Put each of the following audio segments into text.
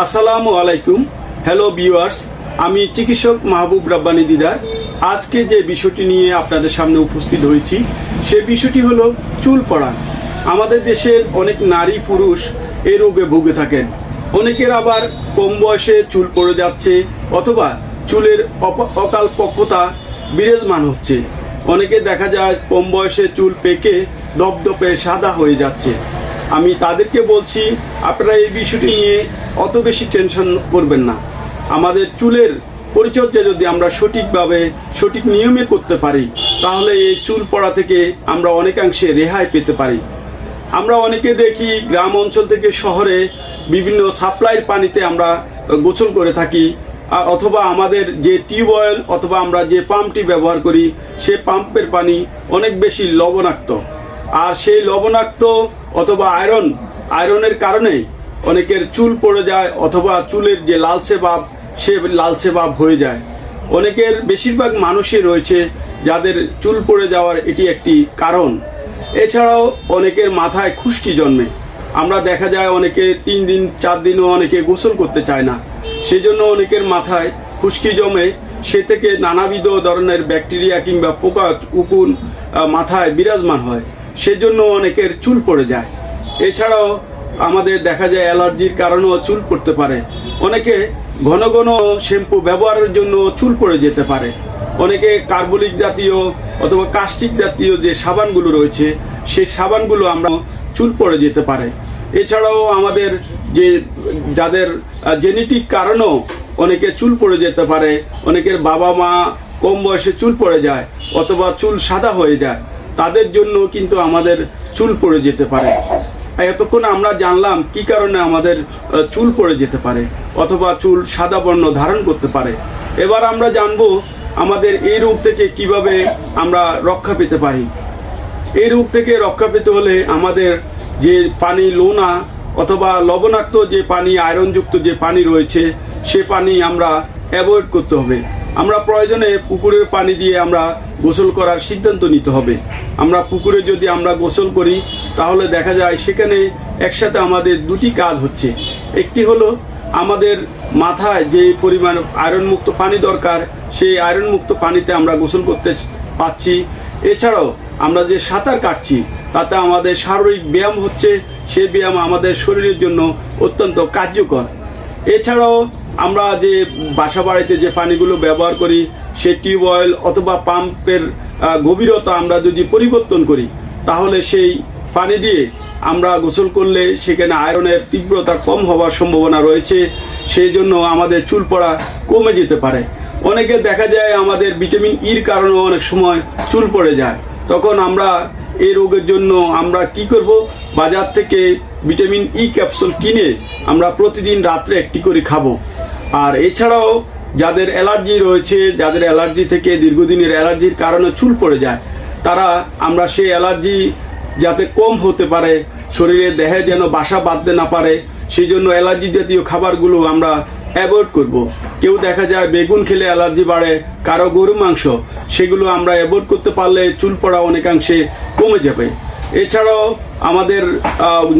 আসসালামু আলাইকুম। Hello viewers আমি চিকিৎসক মাহবুব রাব্বানি দিদার। আজকে যে বিষয়টি নিয়ে আপনাদের সামনে উপস্থিত হয়েছি, সে বিষয়টি হলো চুল পড়া। আমাদের দেশের অনেক নারী পুরুষ এই রোগে ভুগে থাকেন। অনেকের আবার কম বয়সে চুল পড়ে যাচ্ছে অথবা চুলের অকাল পক্কতা বিরাজমান হচ্ছে। অনেকে দেখা যায় কম বয়সে চুল পেকে দপদপে সাদা হয়ে যাচ্ছে। আমি তাদেরকে বলছি, আপনারা এই বিষয়টি নিয়ে অত বেশি টেনশন করবেন না। আমাদের চুলের পরিচর্যা যদি আমরা সঠিকভাবে, সঠিক নিয়মে করতে পারি, তাহলে এই চুল পড়া থেকে আমরা অনেকাংশে রেহাই পেতে পারি। আমরা অনেকে দেখি গ্রাম অঞ্চল থেকে শহরে বিভিন্ন সাপ্লাইয়ের পানিতে আমরা গোসল করে থাকি অথবা আমাদের যে টিউবওয়েল অথবা আমরা যে পাম্পটি ব্যবহার করি, সে পাম্পের পানি অনেক বেশি লবণাক্ত। আর সেই লবণাক্ত অথবা আয়রন, আয়রনের কারণে অনেকের চুল পড়ে যায় অথবা চুলের যে লালচে ভাব, সে লালচে ভাব হয়ে যায়। অনেকের বেশিরভাগ মানুষই রয়েছে যাদের চুল পড়ে যাওয়ার এটি একটি কারণ। এছাড়াও অনেকের মাথায় খুশকি জন্মে। আমরা দেখা যায় অনেকে তিন দিন, চার দিনও অনেকে গোসল করতে চায় না। সেজন্য অনেকের মাথায় খুশকি জমে। সে থেকে নানাবিধ ধরনের ব্যাকটেরিয়া কিংবা পোকা, উকুন মাথায় বিরাজমান হয়। সেজন্য অনেকের চুল পড়ে যায়। এছাড়াও আমাদের দেখা যায় অ্যালার্জির কারণেও চুল পড়তে পারে। অনেকে ঘন ঘন শ্যাম্পু ব্যবহারের জন্য চুল পড়ে যেতে পারে। অনেকে কার্বলিক জাতীয় অথবা কাস্টিক জাতীয় যে সাবানগুলো রয়েছে, সেই সাবানগুলো আমরা চুল পড়ে যেতে পারে। এছাড়াও আমাদের যে, যাদের জেনেটিক কারণও অনেকে চুল পড়ে যেতে পারে, অনেকের বাবা মা কম বয়সে চুল পড়ে যায় অথবা চুল সাদা হয়ে যায়, তাদের জন্য কিন্তু আমাদের চুল পড়ে যেতে পারে। এতক্ষণ আমরা জানলাম কি কারণে আমাদের চুল পড়ে যেতে পারে অথবা চুল সাদা বর্ণ ধারণ করতে পারে। এবার আমরা জানব আমাদের এই রোগ থেকে কীভাবে আমরা রক্ষা পেতে পারি। এই রোগ থেকে রক্ষা পেতে হলে আমাদের যে পানি লোনা অথবা লবণাক্ত যে পানি, আয়রনযুক্ত যে পানি রয়েছে, সে পানি আমরা অ্যাভয়েড করতে হবে। আমরা প্রয়োজনে পুকুরের পানি দিয়ে আমরা গোসল করার সিদ্ধান্ত নিতে হবে। আমরা পুকুরে যদি আমরা গোসল করি, তাহলে দেখা যায় সেখানে একসাথে আমাদের দুটি কাজ হচ্ছে। একটি হলো আমাদের মাথায় যে পরিমাণ আয়রনমুক্ত পানি দরকার, সেই আয়রনমুক্ত পানিতে আমরা গোসল করতে পাচ্ছি। এছাড়াও আমরা যে সাঁতার কাটছি, তাতে আমাদের শারীরিক ব্যায়াম হচ্ছে সেই ব্যায়াম আমাদের শরীরের জন্য অত্যন্ত কার্যকর। এছাড়াও আমরা যে বাসা বাড়িতে যে পানিগুলো ব্যবহার করি, সে টিউবওয়েল অথবা পাম্পের গভীরতা আমরা যদি পরিবর্তন করি, তাহলে সেই পানি দিয়ে আমরা গোসল করলে সেখানে আয়রনের তীব্রতা কম হওয়ার সম্ভাবনা রয়েছে, সেই জন্য আমাদের চুল পড়া কমে যেতে পারে। অনেকে দেখা যায় আমাদের ভিটামিন ইর কারণে অনেক সময় চুল পড়ে যায়। তখন আমরা এই রোগের জন্য আমরা কি করব? বাজার থেকে ভিটামিন ই ক্যাপসুল কিনে আমরা প্রতিদিন রাত্রে একটি করে খাব। আর এছাড়াও যাদের অ্যালার্জি রয়েছে, যাদের অ্যালার্জি থেকে দীর্ঘদিনের অ্যালার্জির কারণে চুল পড়ে যায়, তারা আমরা সেই অ্যালার্জি যাতে কম হতে পারে, শরীরে দেহে যেন বাসা বাঁধতে না পারে, সেই জন্য অ্যালার্জি জাতীয় খাবারগুলো আমরা অ্যাভয়েড করব। কেউ দেখা যায় বেগুন খেলে অ্যালার্জি বাড়ে, কারও গরু মাংস, সেগুলো আমরা অ্যাভয়েড করতে পারলে চুল পড়া অনেকাংশে কমে যাবে। এছাড়াও আমাদের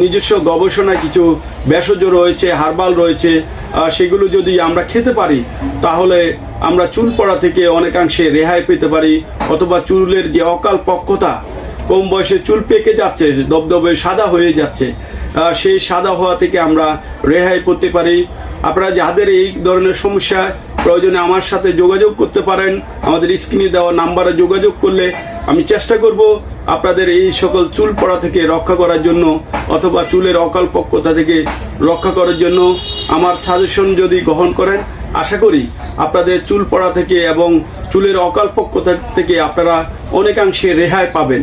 নিজস্ব গবেষণায় কিছু ভেষজ রয়েছে, হার্বাল রয়েছে সেগুলো যদি আমরা খেতে পারি, তাহলে আমরা চুল পড়া থেকে অনেকাংশে রেহাই পেতে পারি, অথবা চুলের যে অকাল পক্ষতা কম বয়সে চুল পেকে যাচ্ছে, দবদবে সাদা হয়ে যাচ্ছে সেই সাদা হওয়া থেকে আমরা রেহাই করতে পারি। আপনারা যাদের এই ধরনের সমস্যা প্রয়োজনে আমার সাথে যোগাযোগ করতে পারেন। আমাদের স্ক্রিনে দেওয়া নাম্বারে যোগাযোগ করলে আমি চেষ্টা করব আপনাদের এই সকল চুল পড়া থেকে রক্ষা করার জন্য অথবা চুলের অকাল পক্কতা থেকে রক্ষা করার জন্য। আমার সাজেশন যদি গ্রহণ করেন, আশা করি আপনাদের চুল পড়া থেকে এবং চুলের অকাল পক্কতা থেকে আপনারা অনেকাংশে রেহাই পাবেন।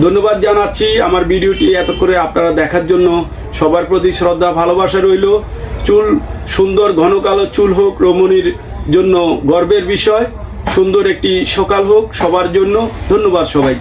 ধন্যবাদ জানাচ্ছি। আমার ভিডিওটি এত করে আপনারা দেখার জন্য সবার প্রতি শ্রদ্ধা, ভালোবাসা রইল। চুল সুন্দর, ঘন কালো চুল হোক রমণীর জন্য গর্বের বিষয়। সুন্দর একটি সকাল হোক সবার জন্য। ধন্যবাদ সবাইকে।